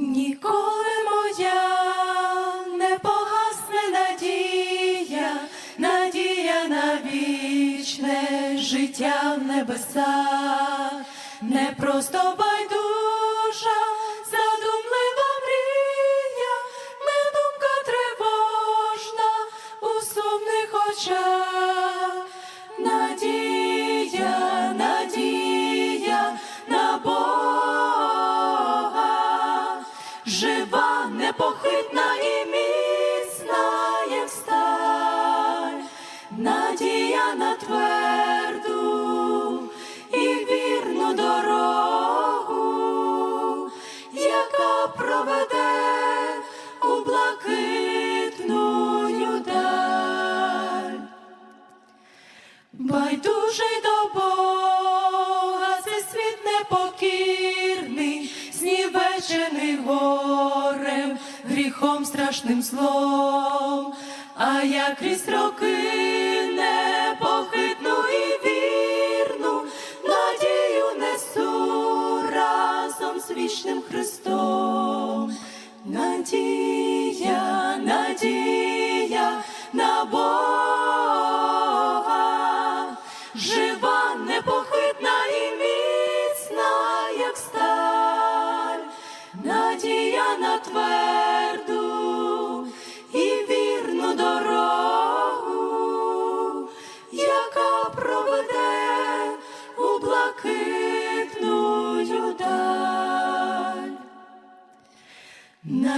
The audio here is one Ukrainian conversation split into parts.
Ніколи моя не погасне надія, надія на вічне життя в небесах, не просто байдужа, задумлива мрія, не думка тривожна у сумних очах. Непохитна і міцна, як сталь, надія на тверду і вірну дорогу, яка проведе у блакитну даль. Байдужий до Бога, це світ непокірний, знівечений горем, гріхом страшним злом, а я крізь роки непохитну і вірну, надію несу разом з вічним Христом. Надія,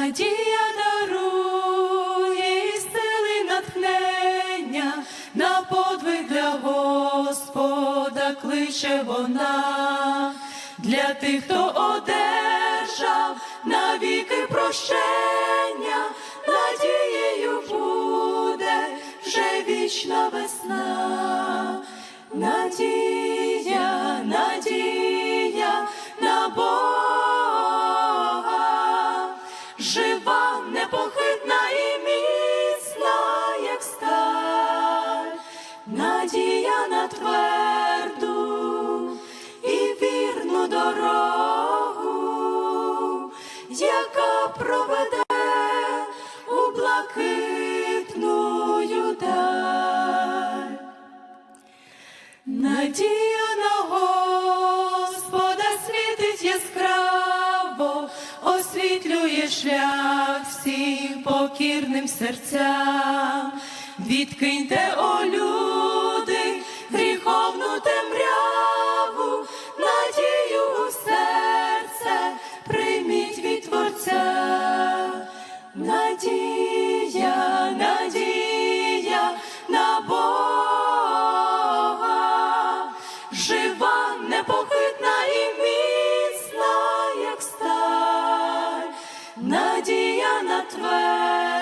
Надія дарує і сили натхнення, на подвиг для Господа кличе вона, для тих, хто одержав навіки прощення, надією буде вже вічна весна. Тверду і вірну дорогу, яка проведе у блакитну даль. Надія на Господа світить яскраво, освітлює шлях всім покірним серцям. Відкиньте, о надія на тверду